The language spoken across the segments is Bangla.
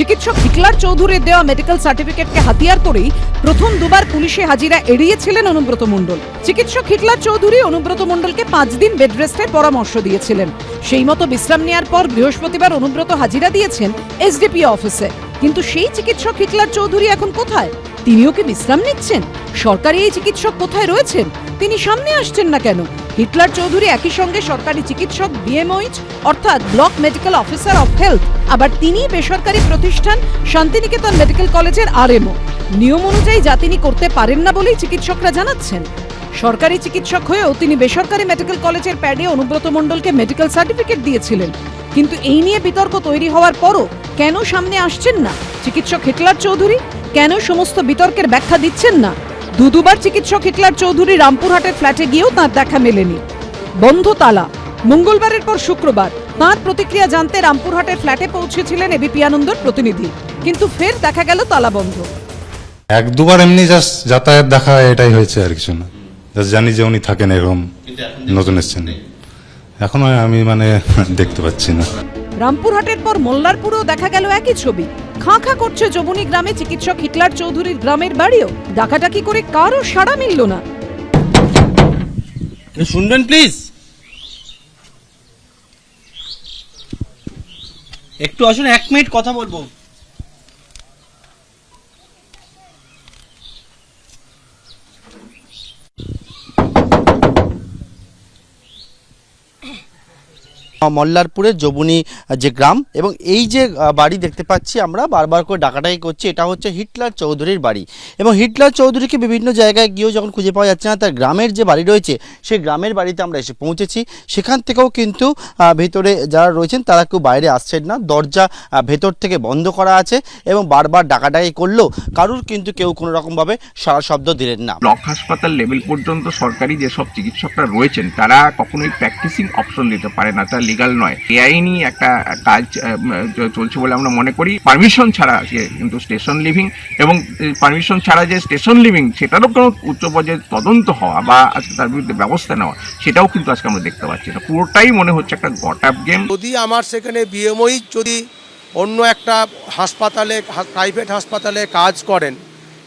চিকিৎসক হিটলার চৌধুরীর দেওয়া মেডিকেল সার্টিফিকেটকে হাতিয়ার করেই প্রথম দুবার পুলিশে হাজিরা এড়িয়েছিলেন অনুব্রত মণ্ডল। চিকিৎসক হিটলার চৌধুরী অনুব্রত মণ্ডলকে পাঁচ দিন বেড রেস্টের পরামর্শ দিয়েছিলেন। সেই মতো বিশ্রাম নেওয়ার পর বৃহস্পতিবার অনুব্রত হাজিরা দিয়েছেন এসডিপি অফিসে কিন্তু সেই চিকিৎসক হিটলার চৌধুরী এখন কোথায়? তিনিও কি বিশ্রাম নিচ্ছেন? সরকারি এই চিকিৎসক কোথায় রয়েছেন? তিনি সামনে আসছেন না কেন? হিটলার চৌধুরী একই সঙ্গে সরকারি চিকিৎসক বিএমওইচ অর্থাৎ block medical officer of health. আবার তিনি বেসরকারি প্রতিষ্ঠান শান্তিনিকেতন মেডিকেল কলেজের আরএমও নিয়ম অনুযায়ী যা তিনি করতে পারেন না বলেই চিকিৎসকরা জানাচ্ছেন। সরকারি চিকিৎসক হয়েও তিনি বেসরকারি মেডিকেল কলেজের প্যাডে অনুব্রত মণ্ডলকে মেডিকেল সার্টিফিকেট দিয়েছিলেন। কিন্তু এই নিয়ে বিতর্ক তৈরি হওয়ার পরও কেন সামনে আসছেন না চিকিৎসক হিটলার চৌধুরী? কেন সমস্ত বিতর্কের ব্যাখ্যা দিচ্ছেন না? দু দুবার চিকিৎসক হিটলার চৌধুরী রামপুরহাটের ফ্ল্যাটে গিয়েও তার দেখা মেলেনি। বন্ধ তালা। মঙ্গলবারের পর শুক্রবার তাঁর প্রতিক্রিয়া জানতে রামপুরহাটের ফ্ল্যাটে পৌঁছেছিলেন এবিপি আনন্দর প্রতিনিধি। কিন্তু ফের দেখা গেল তালা বন্ধ। এক দুবার এমনি জাস্ট যাতায়াত দেখা এটাই হয়েছে আর কিছু না। জাস্ট জানি যে উনি থাকেন এরকম নতুন এসছেন। এখন আমি মানে দেখতে পাচ্ছি না। রামপুরহাটের পর মোল্লারপুরেও দেখা গেল একই ছবি। খাঁ খাঁ করছে যবনী গ্রামে চিকিৎসক হিটলার চৌধুরীর গ্রামের বাড়িও। ডাকাডাকি করে কারও সাড়া মিলল না। শুনবেন প্লিজ একটু আসুন এক মিনিট কথা বলব। মল্লারপুরের জবুনি যে গ্রাম এবং এই যে বাড়ি দেখতে পাচ্ছি আমরা, বারবার করে ডাকাটাই করছি, এটা হচ্ছে হিটলার চৌধুরীর বাড়ি। এবং হিটলার চৌধুরীকে বিভিন্ন জায়গায় গিয়েও যখন খুঁজে পাওয়া যাচ্ছে না, তার গ্রামের যে বাড়ি রয়েছে, সেই গ্রামের বাড়িতে আমরা এসে পৌঁছেছি। সেখান থেকেও কিন্তু ভেতরে যারা রয়েছেন, তারা কেউ বাইরে আসছেন না। দরজা ভেতর থেকে বন্ধ করা আছে এবং বারবার ডাকাডাকি করলেও কারুর কিন্তু কেউ কোনো রকমভাবে সারা শব্দ দিলেন না। ব্লক হাসপাতাল লেভেল পর্যন্ত সরকারি যেসব চিকিৎসকরা রয়েছেন, তারা কখনোই প্র্যাকটিসিং অপশন দিতে পারে না। তা লিগাল নয়। বেআইনি একটা কাজ চলছে বলে আমরা মনে করি। পারমিশন ছাড়া আছে কিন্তু স্টেশন লিভিং এবং পারমিশন ছাড়া যে স্টেশন লিভিং সেটারও কোনো উচ্চ পর্যায়ে তদন্ত হওয়া বা আজকে তার বিরুদ্ধে ব্যবস্থা নেওয়া, সেটাও কিন্তু আজকে আমরা দেখতে পাচ্ছি না। পুরোটাই মনে হচ্ছে একটা গটাপ গেম। যদি আমার সেখানে বিএমওই যদি অন্য একটা হাসপাতালে প্রাইভেট হাসপাতালে কাজ করেন,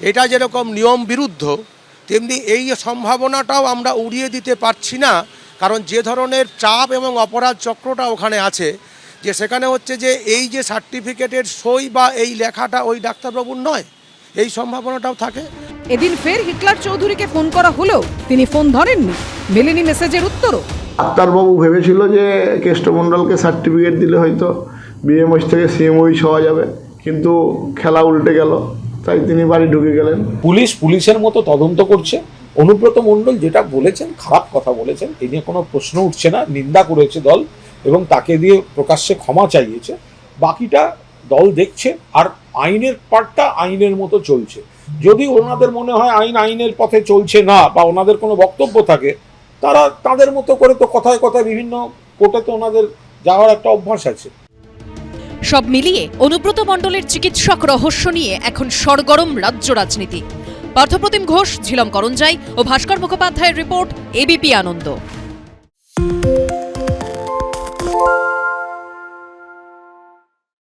এটা যেরকম নিয়ম বিরুদ্ধ, তেমনি এই সম্ভাবনাটাও আমরা উড়িয়ে দিতে পারছি না। কারণ যে ধরনের চাপ এবং অপরাধ চক্রটা ওখানে আছে যে সেখানে হচ্ছে যে এই যে সার্টিফিকেটের সই বা এই লেখাটা ওই ডাক্তারবাবুর নয় এই সম্ভাবনাটাও থাকে। এদিন ফের হিটলার চৌধুরীকে ফোন করা হলেও তিনি ফোন ধরেননি। মেলেনি মেসেজের উত্তরও। ডাক্তারবাবু ভেবেছিল যে কেষ্টমণ্ডলকে সার্টিফিকেট দিলে হয়তো বিএমএস থেকে সিএমওই হওয়া যাবে কিন্তু খেলা উল্টে গেল তাই তিনি বাড়ি ঢুকে গেলেন। পুলিশ পুলিশের মতো তদন্ত করছে। অনুব্রত মণ্ডল যেটা বলেছেন, খারাপ কথা বলেছেন, এ নিয়ে কোনো প্রশ্ন উঠছে না, নিন্দা করেছে দল এবং তাকে দিয়ে প্রকাশ্যে ক্ষমা চাইয়েছে। বাকিটা দল দেখছে আর আইনের পার্টটা আইনের মতো চলছে। যদি ওনাদের মনে হয় আইন আইনের পথে চলছে না বা ওনাদের কোনো বক্তব্য থাকে, তারা তাদের মতো করে তো কথায় কথায় বিভিন্ন কোর্টে তো ওনাদের যাওয়ার একটা অভ্যাস আছে। সব মিলিয়ে অনুব্রত মণ্ডলের চিকিৎসক রহস্য নিয়ে এখন সরগরম রাজ্য রাজনীতি। পার্থপ্রতিম ঘোষ ঝিলম করঞ্জাই ও ভাস্কর মুখোপাধ্যায়ের রিপোর্ট এবিপি আনন্দ।